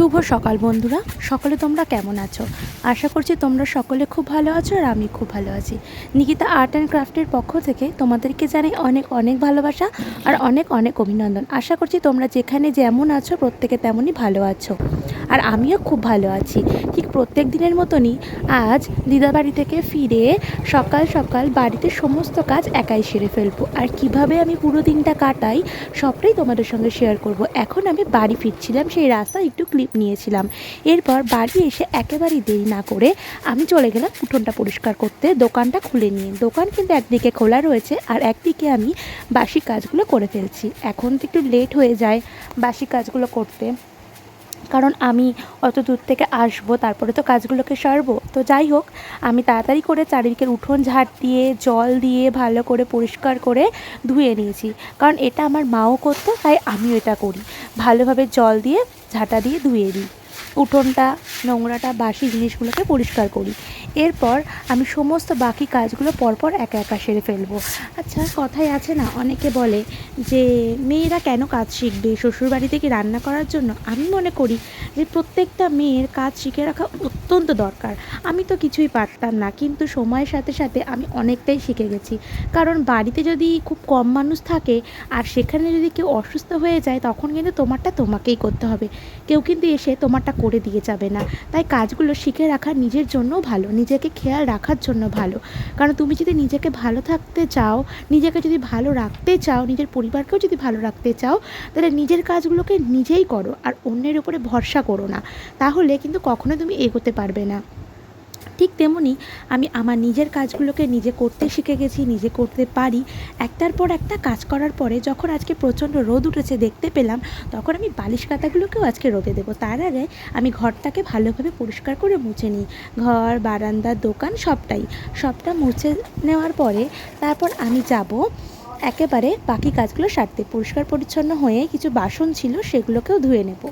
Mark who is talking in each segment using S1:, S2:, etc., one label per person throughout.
S1: শুভ সকাল বন্ধুরা। সকলে তোমরা কেমন আছো? আশা করছি তোমরা সকলে খুব ভালো আছো আর আমি খুব ভালো আছি। নিকিতা আর্ট অ্যান্ড ক্রাফটের পক্ষ থেকে তোমাদেরকে জানাই অনেক অনেক ভালোবাসা আর অনেক অনেক অভিনন্দন। আশা করছি তোমরা যেখানে যেমন আছো, প্রত্যেকে তেমনই ভালো আছো। আর আমিও খুব ভালো আছি। ঠিক প্রত্যেক দিনের মতনই আজ দিদাবাড়ি থেকে ফিরে সকাল সকাল বাড়িতে সমস্ত কাজ একাই সেরে ফেলব। আর কীভাবে আমি পুরো দিনটা কাটাই সবটাই তোমাদের সঙ্গে শেয়ার করব। এখন আমি বাড়ি ফিরছিলাম, সেই রাস্তা একটু ক্লিপ নিয়েছিলাম। এরপর বাড়ি এসে একেবারেই দেরি না করে আমি চলে গেলাম উঠোনটা পরিষ্কার করতে। দোকানটা খুলে নিয়ে। দোকান কিন্তু একদিকে খোলা রয়েছে আর একদিকে আমি বাসি কাজগুলো করে ফেলছি। এখন তো একটু লেট হয়ে যায় বাসি কাজগুলো করতে। কারণ আমি অত দূর থেকে আসব, তারপরে তো কাজগুলোকে সারবো। তো যাই হোক, আমি তাড়াতাড়ি করে চারিদিকের উঠোন ঝাড় দিয়ে, জল দিয়ে ভালো করে পরিষ্কার করে ধুয়ে নিয়েছি। কারণ এটা আমার মাও করতো, তাই আমিও এটা করি। ভালোভাবে জল দিয়ে, ঝাঁটা দিয়ে ধুয়ে দিই। উঠোনটা, নোংরাটা, বাসি জিনিসগুলোকে পরিষ্কার করি। এরপর আমি সমস্ত বাকি কাজগুলো পরপর একা একা সেরে ফেলব। আচ্ছা কথাই আছে না, অনেকে বলে যে, মেয়েরা কেন কাজ শিখবে? শ্বশুরবাড়ি থেকে রান্না করার জন্য? আমি মনে করি যে, প্রত্যেকটা মেয়ের কাজ শিখে রাখা অত্যন্ত দরকার। আমি তো কিছুই পারতাম না, কিন্তু সময়ের সাথে সাথে আমি অনেকটাই শিখে গেছি। কারণ বাড়িতে যদি খুব কম মানুষ থাকে, আর সেখানে যদি কেউ অসুস্থ হয়ে যায়, তখন কিন্তু তোমারটা তোমাকেই করতে হবে। কেউ কিন্তু এসে তোমারটা করে দিয়ে যাবে না। তাই কাজগুলো শিখে রাখা নিজের জন্য ভালো নিজেকে খেয়াল রাখার জন্য ভালো। কারণ তুমি যদি নিজেকে ভালো থাকতে চাও, নিজেকে যদি ভালো রাখতে চাও, নিজের পরিবারকেও যদি ভালো রাখতে চাও, তাহলে নিজের কাজগুলোকে নিজেই করো আর অন্যের উপরে ভরসা করো না। তাহলে কিন্তু কখনো তুমি এগোতে পারবে না। ঠিক তেমনি আমি আমার নিজের কাজগুলোকে নিজে করতে শিখে গেছি, নিজে করতে পারি। একটার পর একটা কাজ করার পরে যখন আজকে প্রচণ্ড রোদ উঠেছে দেখতে পেলাম, তখন আমি বালিশ কাতাগুলোকেও আজকে রোদে দেবো। তার আগে আমি ঘরটাকে ভালোভাবে পরিষ্কার করে মুছে নিই। ঘর, বারান্দা, দোকান সবটাই। সবটা মুছে নেওয়ার পরে তারপর আমি যাব একেবারে বাকি কাজগুলো সারতে, পরিষ্কার পরিচ্ছন্ন হয়ে কিছু বাসন ছিল সেগুলোকেও ধুয়ে নেব।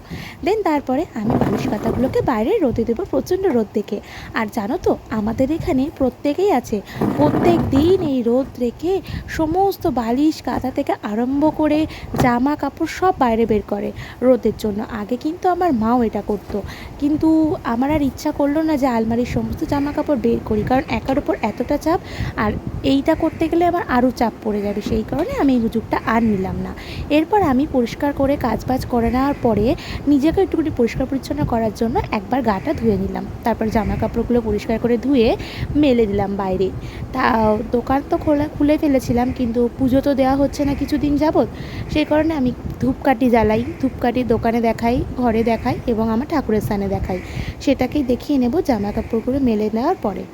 S1: দেন তারপরে আমি বালিশ কাতাগুলোকে বাইরে রোদে দেবো প্রচণ্ড রোদ দেখে। আর জানো তো, আমাদের এখানে প্রত্যেকেই আছে প্রত্যেক দিন এই রোদ রেখে সমস্ত বালিশ কাঁথা থেকে আরম্ভ করে জামা কাপড় সব বাইরে বের করে রোদের জন্য। আগে কিন্তু আমার মাও এটা করতো। কিন্তু আমার আর ইচ্ছা করল না যে আলমারির সমস্ত জামা কাপড় বের করি, কারণ একার উপর এতটা চাপ, আর এইটা করতে গেলে আমার আরও চাপ পড়ে যাবে, সেই কারণে আমি এই হুজুগটা আর নিলাম না। এরপর আমি পরিষ্কার করে কাজ বাজ করে নেওয়ার পরে নিজেকে একটুখানি পরিষ্কার পরিচ্ছন্ন করার জন্য একবার গাটা ধুয়ে নিলাম। তারপর জামা কাপড়গুলো পরিষ্কার করে ধুয়ে মেলে দিলাম বাইরে। তা দোকান তো খোলা, খুলে ফেলেছিলাম কিন্তু পুজো তো দেওয়া হচ্ছে না কিছুদিন যাবৎ। সেই কারণে আমি ধূপকাঠি জ্বালাই, ধূপকাঠি দোকানে দেখাই, ঘরে দেখাই এবং আমার ঠাকুরের স্থানে দেখাই। সেটাকেই দেখিয়ে নেব জামা কাপড়গুলো মেলে নেওয়ার পরে।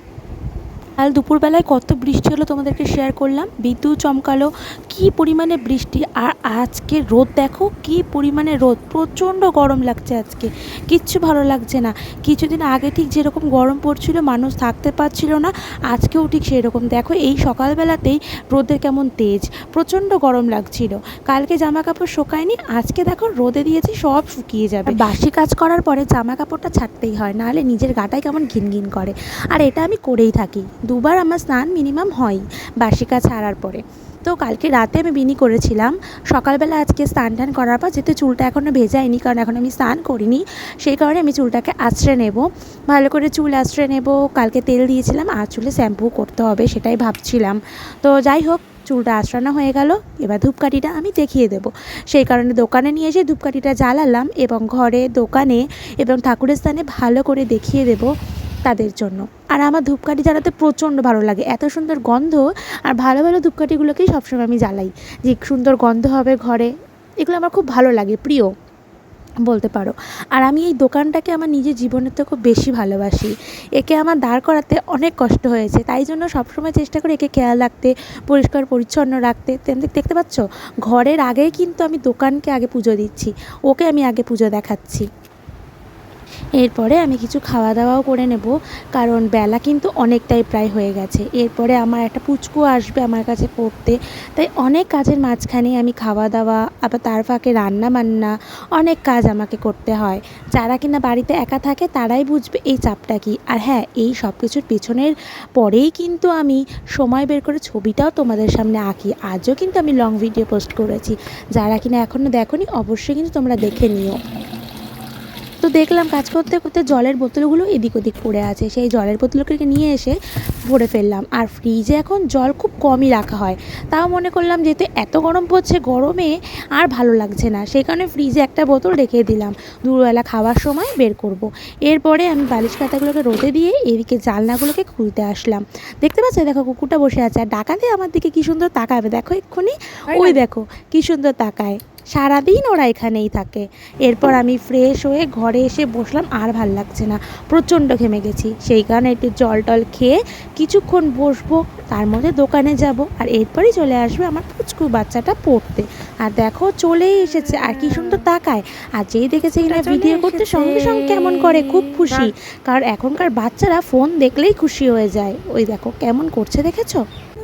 S1: কাল দুপুরবেলায় কত বৃষ্টি হলো তোমাদেরকে শেয়ার করলাম? বিদ্যুৎ চমকালো, কী পরিমাণে বৃষ্টি? আর আজকে রোদ দেখো, কি পরিমাণে রোদ? প্রচণ্ড গরম লাগছে আজকে, কিচ্ছু ভালো লাগছে না। কিছুদিন আগে ঠিক যেরকম গরম পড়ছিল, মানুষ থাকতে পারছিল না, আজকেও ঠিক সেরকম। দেখো, এই সকালবেলাতেই রোদের কেমন তেজ, প্রচণ্ড গরম লাগছিল। কালকে জামা কাপড় শোকায়নি, আজকে দেখো রোদে দিয়েছি, সব শুকিয়ে যাবে। বাসি কাজ করার পরে জামা কাপড়টা ছাড়তেই হয়, নাহলে নিজের গাটাই কেমন ঘিনঘিন করে। আর এটা আমি করেই থাকি। দুবার আমার স্নান মিনিমাম হয় বাসি কাজ ছাড়ার পরে। তো কালকে রাতে আমি বিনি করেছিলাম। সকালবেলা আজকে স্নান টান করার পর যেহেতু চুলটা এখনও ভেজায়নি, কারণ এখন আমি স্নান করিনি, সেই কারণে আমি চুলটাকে আঁচড়ে নেব। ভালো করে চুল আঁচড়ে নেব। কালকে তেল দিয়েছিলাম, আর চুলে শ্যাম্পু করতে হবে সেটাই ভাবছিলাম। তো যাই হোক, চুলটা আঁচড়ানো হয়ে গেল। এবার ধূপকাঠিটা আমি দেখিয়ে দেবো। সেই কারণে দোকানে নিয়ে এসে ধূপকাঠিটা জ্বালালাম এবং ঘরে, দোকানে এবং ঠাকুরের স্থানে ভালো করে দেখিয়ে দেবো। তাদের জন্য। আর আমার ধূপকাঠি জ্বালাতে প্রচণ্ড ভালো লাগে। এত সুন্দর গন্ধ আর ভালো ভালো ধূপকাঠিগুলোকেই সবসময় আমি জ্বালাই। যে সুন্দর গন্ধ হবে ঘরে, এগুলো আমার খুব ভালো লাগে, প্রিয় বলতে পারো। আর আমি এই দোকানটাকে আমার নিজের জীবনের থেকেও বেশি ভালোবাসি। একে আমার দাঁড় করাতে অনেক কষ্ট হয়েছে। তাই জন্য সবসময় চেষ্টা করি একে খেয়াল রাখতে, পরিষ্কার, পরিচ্ছন্ন রাখতে। তেমনি দেখতে পাচ্ছ? ঘরের আগেই কিন্তু আমি দোকানকে আগে পুজো দিচ্ছি। ওকে আমি আগে পুজো দেখাচ্ছি। এরপরে আমি কিছু খাওয়া দাওয়াও করে নেব, কারণ বেলা কিন্তু অনেকটাই প্রায় হয়ে গেছে। এরপরে আমার একটা পুচকু আসবে আমার কাছে পড়তে, তাই অনেক কাজের মাঝখানে আমি খাওয়া দাওয়া, আবার তার ফাঁকে রান্না বান্না, অনেক কাজ আমাকে করতে হয়। যারা কিনা বাড়িতে একা থাকে তারাই বুঝবে এই চাপটা কি। আর হ্যাঁ এই সব কিছুর পেছনের পরেই কিন্তু আমি সময় বের করে ছবিটাও তোমাদের সামনে আঁকি। আজও কিন্তু আমি লং ভিডিও পোস্ট করেছি। যারা কিনা এখনও দেখোনি, অবশ্যই কিন্তু তোমরা দেখে নিও।
S2: তো দেখলাম কাজ করতে করতে জলের বোতলগুলো এদিক ওদিক পড়ে আছে। সেই জলের বোতলগুলোকে নিয়ে এসে ভরে ফেললাম। আর ফ্রিজে এখন জল খুব কমই রাখা হয়। তাও মনে করলাম যেহেতু এত গরম পড়ছে গরমে আর ভালো লাগছে না। সেই কারণে ফ্রিজে একটা বোতল রেখে দিলাম। দুবেলা খাওয়ার সময় বের করব। এরপরে আমি বালিশ কাতাগুলোকে রোদে দিয়ে এদিকে জালনাগুলোকে খুলতে আসলাম। দেখতে পাচ্ছ? দেখো কুকুরটা বসে আছে। আর ডাকাতে আমার দিকে কী সুন্দর তাকাবে। দেখো এক্ষুনি। ওই দেখো কী সুন্দর তাকায়। সারাদিন ওরা এখানেই থাকে। এরপর আমি ফ্রেশ হয়ে ঘরে এসে বসলাম আর ভালো লাগছে না। প্রচণ্ড ঘেমে গেছি। সেই কারণে একটু জল টল খেয়ে কিছুক্ষণ বসবো তার মধ্যে দোকানে যাব আর এরপরই চলে আসবে আমার পুচকু বাচ্চাটা পড়তে। আর দেখো চলেই এসেছে আর কি সুন্দর তাকায়। আর যেই দেখেছে কিনা ভিডিও করতে সঙ্গে সঙ্গে কেমন করে খুব খুশি। কারণ এখনকার বাচ্চারা ফোন দেখলেই খুশি হয়ে যায়। ওই দেখো কেমন করছে দেখেছ?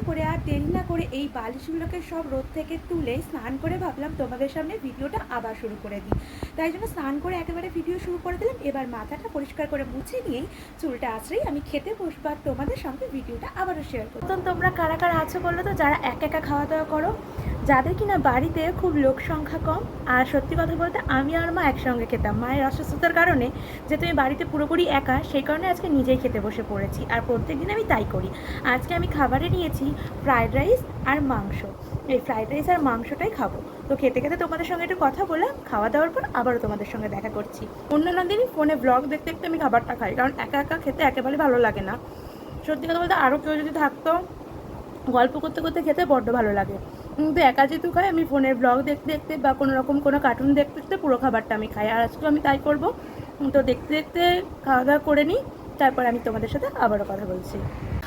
S1: করে আর দেরি না করে এই বালিশগুলোকে সব রোদ থেকে তুলে স্নান করে ভাবলাম তোমাদের সামনে ভিডিওটা আবার শুরু করে দিই। তাই জন্য স্নান করে একেবারে ভিডিও শুরু করে দিলাম। এবার মাথাটা পরিষ্কার করে মুছে নিয়েই চুলটা আছড়েই আমি খেতে বসবো আর তোমাদের সঙ্গে ভিডিওটা আবারও শেয়ার করব। তোমরা কারা কারা আছো বলল তো? যারা এক একা খাওয়া দাওয়া করো, যাদের কিনা বাড়িতে খুব লোক সংখ্যা কম, আর সত্যি কথা বলতে আমি আর মা একসঙ্গে খেতাম। মায়ের অসুস্থতার কারণে যে তুমি বাড়িতে পুরোপুরি একা, সেই কারণে আজকে নিজেই খেতে বসে পড়েছি। আর প্রত্যেক দিন আমি তাই করি। আজকে আমি খাবারে নিয়েছি ফ্রায়েড রাইস আর মাংস। এই ফ্রায়েড রাইস আর মাংসটাই খাব। তো খেতে খেতে তোমাদের সঙ্গে একটু কথা বললাম, খাওয়া দাওয়ার পর আবারও তোমাদের সঙ্গে দেখা করছি। অন্যান্য দিনই ফোনে ব্লগ দেখতে দেখতে আমি খাবারটা খাই, কারণ একা একা খেতে একেবারে ভালো লাগে না। সত্যি কথা বলতে আরও কেউ যদি থাকতো, গল্প করতে করতে খেতে বড্ড ভালো লাগে। কিন্তু একা যেহেতু খাই, আমি ফোনের ব্লগ দেখতে দেখতে বা কোনো রকম কোনো কার্টুন দেখতে দেখতে পুরো খাবারটা আমি খাই। আর আজকেও আমি তাই করব। তো দেখতে দেখতে খাওয়া দাওয়া করে নিই। তারপর আমি তোমাদের সাথে আবারও কথা বলছি।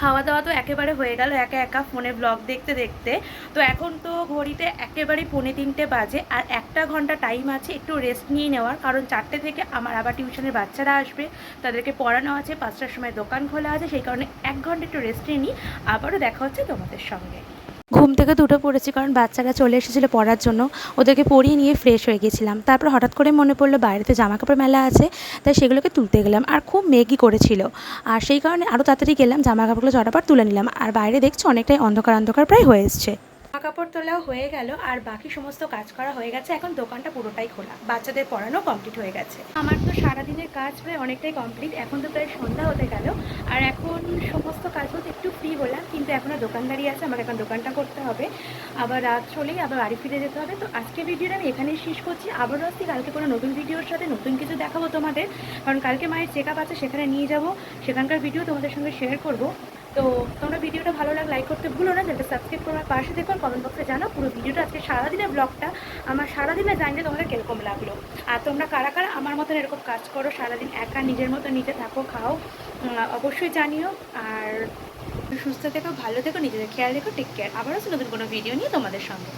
S1: খাওয়া দাওয়া তো একেবারে হয়ে গেল, একা একা ফোনে ব্লগ দেখতে দেখতে। তো এখন তো ঘড়িতে একেবারে পৌনে তিনটে বাজে আর একটা ঘণ্টা টাইম আছে একটু রেস্ট নিয়ে নেওয়ার। কারণ চারটে থেকে আমার আবার টিউশনের বাচ্চারা আসবে, তাদেরকে পড়ানো আছে, পাঁচটার সময় দোকান খোলা আছে, সেই কারণে এক ঘণ্টা একটু রেস্ট নিয়ে নিই। আবারও দেখা হচ্ছে তোমাদের সঙ্গে।
S2: ঘুম থেকে দুটো পড়েছি, কারণ বাচ্চারা চলে এসেছিল পড়ার জন্য। ওদেরকে পড়িয়ে নিয়ে ফ্রেশ হয়ে গেছিলাম। তারপর হঠাৎ করে মনে পড়ল বাইরেতে জামা কাপড় মেলা আছে, তাই সেগুলোকে তুলতে গেলাম। আর খুব মেঘই করেছিল। আর সেই কারণে আরও তাড়াতাড়ি গেলাম জামা কাপড়গুলো চটাপাট তুলে নিলাম। আর বাইরে দেখছি অনেকটাই অন্ধকার অন্ধকার প্রায় হয়ে এসছে।
S1: কাপড় তোলাও হয়ে গেল, আর বাকি সমস্ত কাজ করা হয়ে গেছে। এখন দোকানটা পুরোটাই খোলা। বাচ্চাদের পড়ানো কমপ্লিট হয়ে গেছে। আমার তো সারাদিনের কাজ প্রায় অনেকটাই কমপ্লিট এখন তো প্রায় সন্ধ্যা হতে গেল, আর এখন সমস্ত কাজ বলতে একটু ফ্রি হলাম, কিন্তু এখনও দোকানদারি আছে, আমাকে এখন দোকানটা করতে হবে। আবার রাত চলেই আবার বাড়ি ফিরে যেতে হবে। তো আজকে ভিডিওটা আমি এখানেই শেষ করছি। আবারও আসছি, কালকে কোনো নতুন ভিডিওর সাথে নতুন কিছু দেখাবো তোমাদের। কারণ কালকে মায়ের চেক আছে, সেখানে নিয়ে যাব। সেখানকার ভিডিও তোমাদের সঙ্গে শেয়ার করব। তো তোমরা ভিডিওটা ভালো লাগে লাইক করতে ভুলো না, যাতে সাবস্ক্রাইব করার পাশে দেখো কমেন্ট বক্সে জানো পুরো ভিডিওটা। আজকে সারাদিনের ব্লগটা আমার সারাদিনের জানলে তোমাদের কীরকম লাগল? আর তোমরা কারা কারা আমার মতন এরকম কাজ করো, সারাদিন একা নিজের মতো নিজে থাকো, খাও অবশ্যই জানিও। আর সুস্থ থেকো, ভালো থেকো, নিজেদের খেয়াল রেখো টেক কেয়ার আবারও নতুন কোনো ভিডিও নিয়ে তোমাদের সঙ্গে।